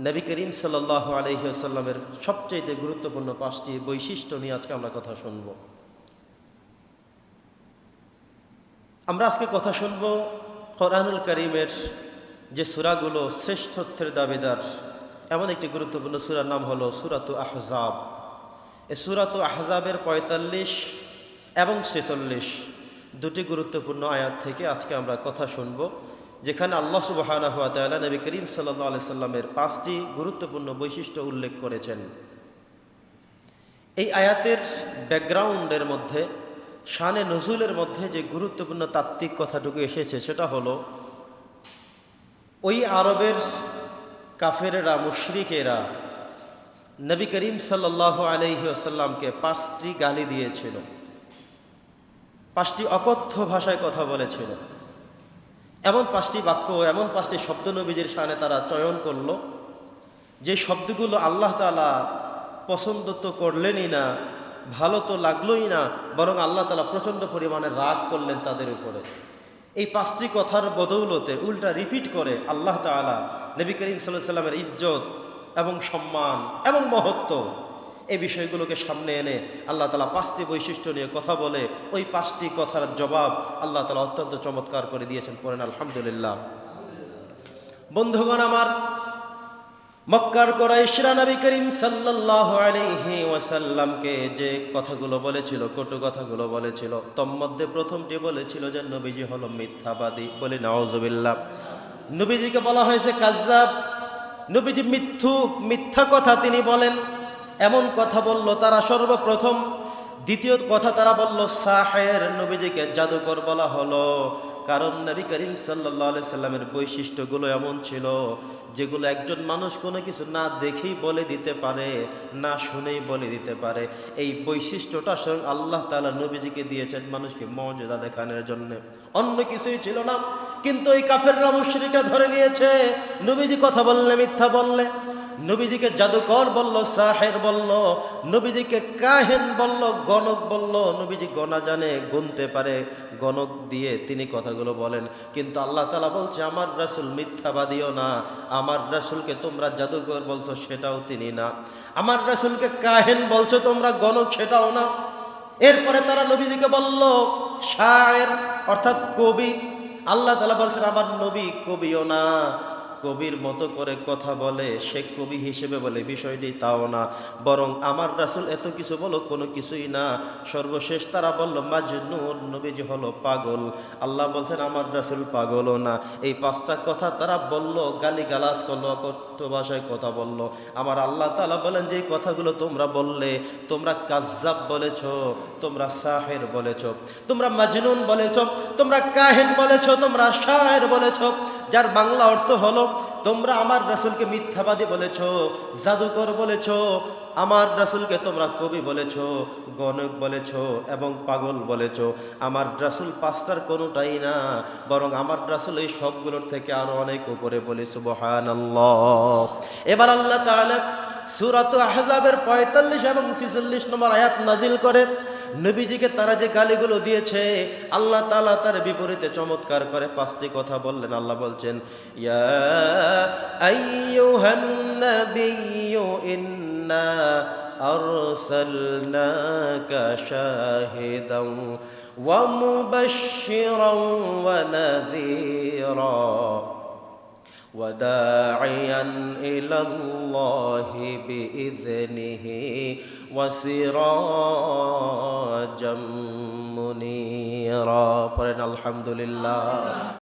নবী করিম সাল্লাহ আলহিহাসাল্লামের সবচেয়ে গুরুত্বপূর্ণ পাঁচটি বৈশিষ্ট্য নিয়ে আজকে আমরা কথা শুনব। আমরা আজকে কথা শুনব কোরআনুল করিমের যে সুরাগুলো শ্রেষ্ঠত্বের দাবিদার, এমন একটি গুরুত্বপূর্ণ সুরার নাম হলো সুরাত আহজাব। এ সুরাত আহজাবের পঁয়তাল্লিশ এবং ছেচল্লিশ দুটি গুরুত্বপূর্ণ আয়াত থেকে আজকে আমরা কথা শুনব। যেখানে আল্লাহ তাল্লাহ নবী করিম সাল্লাহ আলি সাল্লামের পাঁচটি গুরুত্বপূর্ণ বৈশিষ্ট্য উল্লেখ করেছেন। এই আয়াতের ব্যাকগ্রাউন্ডের মধ্যে, শানে নজুলের মধ্যে যে গুরুত্বপূর্ণ তাত্ত্বিক কথাটুকু এসেছে সেটা হলো, ওই আরবের কাফেরেরা, মুশরিকেরা নবী করিম সাল্লাহ আলহি আসাল্লামকে পাঁচটি গালি দিয়েছিল। পাঁচটি অকথ্য ভাষায় কথা বলেছিল। এমন পাঁচটি বাক্য, এমন পাঁচটি শব্দ নবীজির সামনে তারা চয়ন করল, যে শব্দগুলো আল্লাহ তালা পছন্দ তো করলেনই না, ভালো তো লাগলোই না, বরং আল্লাহ তালা প্রচণ্ড পরিমাণে রাগ করলেন তাদের উপরে। এই পাঁচটি কথার বদৌলতে উল্টা রিপিট করে আল্লাহ তালা নবী করিম সাল্লাহ সাল্লামের ইজ্জত এবং সম্মান এবং মহত্ব এই বিষয়গুলোকে সামনে এনে আল্লাহ তালা পাঁচটি বৈশিষ্ট্য নিয়ে কথা বলে ওই পাঁচটি কথার জবাব আল্লাহ তালা অত্যন্ত চমৎকার করে দিয়েছেন, পড়েন আলহামদুলিল্লাহ। বন্ধুগণ আমার, মক্কার কোরাইশরা নবী করিম সাল্লাল্লাহু আলাইহি ওয়াসাল্লামকে যে কথাগুলো বলেছিল, কটু কথাগুলো বলেছিল, তন্মধ্যে প্রথমটি বলেছিল যে নবীজি হলো মিথ্যাবাদী বলে নাওজুবিল্লাহ নবীজিকে বলা হয়েছে কাজ্জাব। নবীজি মিথ্যুক, মিথ্যা কথা তিনি বলেন। এমন কথা বলল, তারা সর্বপ্রথম। দ্বিতীয় কথা তারা বলল, সাহের নবীজিকে জাদুকর বলা হলো। কারণ নবী করিম সাল্লাহ সাল্লামের বৈশিষ্ট্যগুলো এমন ছিল, যেগুলো একজন মানুষ কোনো কিছু না দেখেই বলে দিতে পারে, না শুনেই বলে দিতে পারে। এই বৈশিষ্ট্যটা স্বয়ং আল্লাহ তালা নবীজিকে দিয়েছেন মানুষকে মর্যাদা দেখানোর জন্য। অন্য কিছুই ছিল না, কিন্তু এই কাফেররা মুশরিকটা ধরে নিয়েছে, নবীজি কথা বললে, মিথ্যা বললে। নবীজিকে জাদুকর বলল, সাহের বলল, নবীজিকে কাহেন বলল, গণক বলল। নবীজি গণা জানে, গুনতে পারে, গণক দিয়ে তিনি কথাগুলো বলেন। কিন্তু আল্লাহ তালা বলছে, আমার রাসুল মিথ্যাবাদীও না। আমার রাসুলকে তোমরা জাদুকর বলছো, সেটাও তিনি না। আমার রাসুলকে কাহেন বলছো, তোমরা গণক, সেটাও না। এরপরে তারা নবীজিকে বলল শায়ের অর্থাৎ কবি। আল্লাহ তালা বলছেন, আমার নবী কবিও না। কবির মতো করে কথা বলে, সে কবি হিসেবে বলে, বিষয়টি তাও না। বরং আমার রাসুল এত কিছু বলো, কোনো কিছুই না। সর্বশেষ তারা বলল মাজনুর নবীজি হলো পাগল। আল্লাহ বলছেন, আমার রাসুল পাগলও না। এই পাঁচটা কথা তারা বলল গালি গালাজ করল অকথ্য ভাষায় কথা বলল। আমার আল্লাহ তালা বলেন যে কথাগুলো তোমরা বললে, তোমরা কাজ্জাব বলেছ, তোমরা সাহের বলেছ, তোমরা মাজনুন বলেছ, তোমরা কাহেন বলেছ, তোমরা শাহের বলেছ যার বাংলা অর্থ হলো, তোমরা আমার রাসুলকে মিথ্যাবাদী বলেছ, জাদুকর বলেছ, আমার রাসুলকে তোমরা কবি বলেছ, গণক বলেছ এবং পাগল বলেছ। আমার রাসুল পাঁচটার কোনোটাই না, বরং আমার রাসুল এই সবগুলোর থেকে আরও অনেক উপরে বলেছ বহান আল্লাহ এবার আল্লাহ তাহলে সুরাত আহজাবের পঁয়তাল্লিশ এবং ছিচল্লিশ নম্বর আয়াত নাজিল করে নবীজিকে তারা যে গালিগুলো দিয়েছে আল্লাহ তালা তার বিপরীতে চমৎকার করে পাঁচটি কথা বললেন আল্লাহ বলছেন ইয়া আইয়ুহান নাবিয়্যু ইন্না أرسلناك شاهدا ومبشرا ونذيرا وداعيا إلى الله بإذنه وسراجا منيرا. الحمد لله